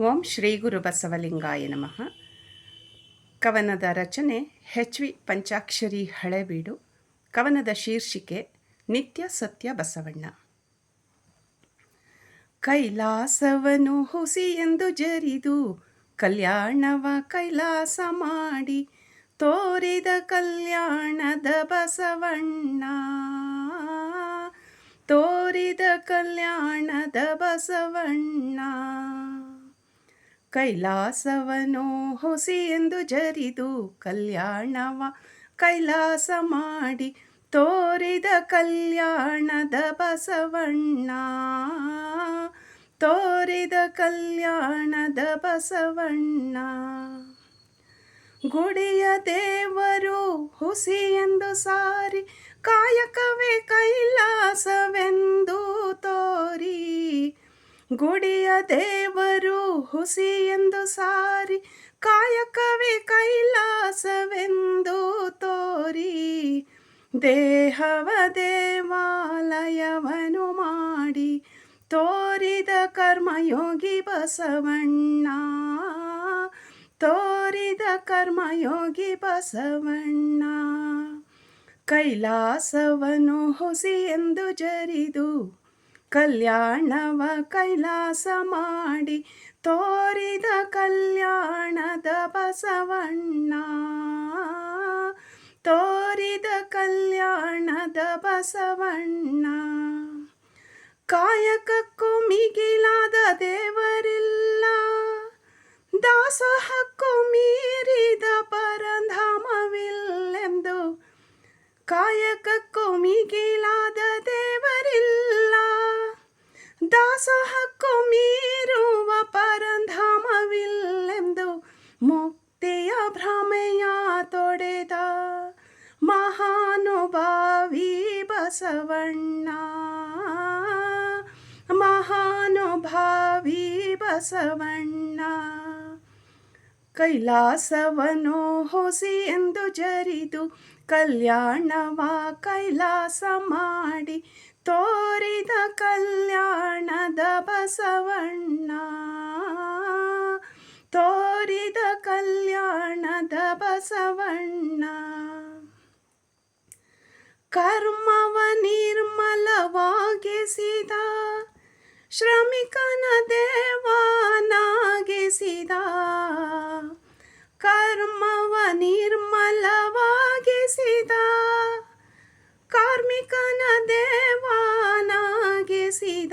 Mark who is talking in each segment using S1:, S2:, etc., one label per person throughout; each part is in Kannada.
S1: ಓಂ ಶ್ರೀ ಗುರು ಬಸವಲಿಂಗಾಯ ನಮಃ. ಕವನದ ರಚನೆ ಹೆಚ್ ವಿ ಪಂಚಾಕ್ಷರಿ ಹಳೆಬೀಡು. ಕವನದ ಶೀರ್ಷಿಕೆ ನಿತ್ಯ ಸತ್ಯ ಬಸವಣ್ಣ. ಕೈಲಾಸವನು ಹುಸಿ ಎಂದು ಜರಿದು ಕಲ್ಯಾಣವ ಕೈಲಾಸ ಮಾಡಿ ತೋರಿದ ಕಲ್ಯಾಣದ ಬಸವಣ್ಣ. ತೋರಿದ ಕಲ್ಯಾಣದ ಬಸವಣ್ಣ. ಕೈಲಾಸವನು ಹೊಸಿ ಎಂದು ಜರಿದು ಕಲ್ಯಾಣವ ಕೈಲಾಸ ಮಾಡಿ ತೋರಿದ ಕಲ್ಯಾಣದ ಬಸವಣ್ಣ. ತೋರಿದ ಕಲ್ಯಾಣದ ಬಸವಣ್ಣ. ಗುಡಿಯ ದೇವರು ಹುಸಿ ಎಂದು ಸಾರಿ ಕಾಯಕವೇ ಕೈಲಾಸವೆಂದು ತೋರಿ ಗುಡಿಯ ದೇವರು ಹುಸಿ ಎಂದು ಸಾರಿ, ಕಾಯಕವೇ ಕೈಲಾಸವೆಂದು ತೋರಿ. ದೇಹವ ದೇವಾಲಯವನು ಮಾಡಿ, ತೋರಿದ ಕರ್ಮಯೋಗಿ ಬಸವಣ್ಣ. ತೋರಿದ ಕರ್ಮಯೋಗಿ ಬಸವಣ್ಣ. ಕೈಲಾಸವನು ಹುಸಿ ಎಂದು ಜರಿದು ಕಲ್ಯಾಣವ ಕೈಲಾಸ ಮಾಡಿ ತೋರಿದ ಕಲ್ಯಾಣದ ಬಸವಣ್ಣ. ತೋರಿದ ಕಲ್ಯಾಣದ ಬಸವಣ್ಣ. ಕಾಯಕಕ್ಕೂ ಮಿಗಿಲಾದ ದೇವರಿಲ್ಲ. ದಾಸಹಕ್ಕೂ ಮೀರಿದ ಪರಧಾಮವಿಲ್ಲೆಂದು ಕಾಯಕಕ್ಕೂ ಮಿಗಿಲಾದ ದಾಸಹಕ್ಕು ಮೀರುವ ಪರಂಧಾಮವಿಲ್ಲೆಂದು ಮುಕ್ತಿಯ ಭ್ರಮೆಯ ತೊಡೆದ ಮಹಾನುಭಾವಿ ಬಸವಣ್ಣ. ಮಹಾನುಭಾವಿ ಬಸವಣ್ಣ. ಕೈಲಾಸವನು ಹೊಸಿ ಎಂದು ಜರಿದು ಕಲ್ಯಾಣವ ಕೈಲಾಸ ಮಾಡಿ ತೋರಿದ ಕಲ್ಯಾಣದ ಬಸವಣ್ಣ ತೋರಿದ ಕಲ್ಯಾಣದ ಬಸವಣ್ಣ. ಕರ್ಮವ ನಿರ್ಮಲವಾಗಿಸಿದ ಶ್ರಮಿಕನ ದೇವನಾಗಿಸಿದ. ದೇವಾನಾಗಿಸಿದ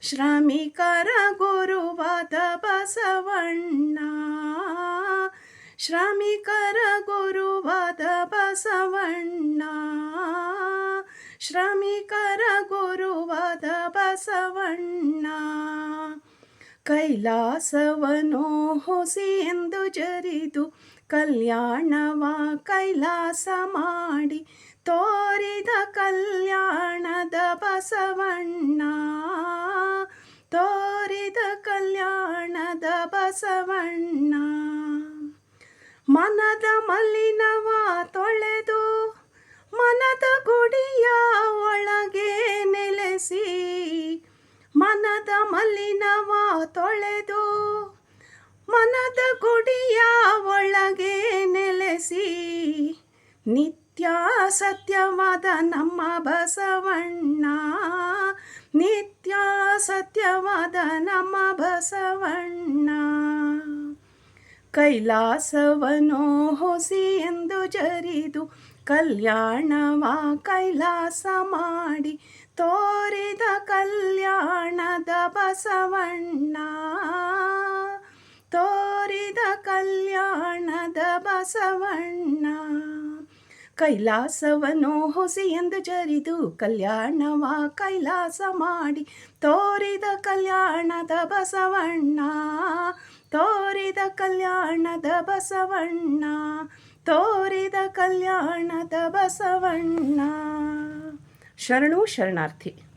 S1: ಶ್ರಮಿಕರ ಗುರುವಾದ ಬಸವಣ್ಣ. ಶ್ರಮಿಕರ ಗುರುವಾದ ಬಸವಣ್ಣ. ಶ್ರಮಿಕರ ಗುರುವಾದ ಬಸವಣ್ಣ. ಕೈಲಾಸವನು ಹೊಸಿ ಎಂದು ಜರಿದು ಕಲ್ಯಾಣವ ಕೈಲಾಸ ಮಾಡಿ ತೋರಿದ ಕಲ್ಯಾಣದ ಬಸವಣ್ಣ, ತೋರಿದ ಕಲ್ಯಾಣದ ಬಸವಣ್ಣ. ಮನದ ಮಲ್ಲಿನವ ತೊಳೆದು, ಮನದ ಗುಡಿಯ ಒಳಗೆ ನೆಲೆಸಿ, ಮನದ ಮಲ್ಲಿನವ ತೊಳೆದು, ಮನದ ಗುಡಿಯ ಒಳಗೆ ನೆಲೆಸಿ, ನಿತ್ಯ ಸತ್ಯವಾದ ನಮ್ಮ ಬಸವಣ್ಣ, ನಿತ್ಯ ಸತ್ಯವಾದ ನಮ್ಮ ಬಸವಣ್ಣ. ಕೈಲಾಸವನು ಹೊಸಿ ಎಂದು ಜರಿದು ಕಲ್ಯಾಣವ ಕೈಲಾಸ ಮಾಡಿ ತೋರಿದ ಕಲ್ಯಾಣದ ಬಸವಣ್ಣ. ತೋರಿದ ಕಲ್ಯಾಣದ ಬಸವಣ್ಣ. ಕೈಲಾಸವನು ಹೊಸಿ ಎಂದು ಜರಿದು ಕಲ್ಯಾಣವ ಕೈಲಾಸ ಮಾಡಿ ತೋರಿದ ಕಲ್ಯಾಣದ ಬಸವಣ್ಣ, ತೋರಿದ ಕಲ್ಯಾಣದ ಬಸವಣ್ಣ, ತೋರಿದ ಕಲ್ಯಾಣದ ಬಸವಣ್ಣ. ಶರಣು ಶರಣಾರ್ಥಿ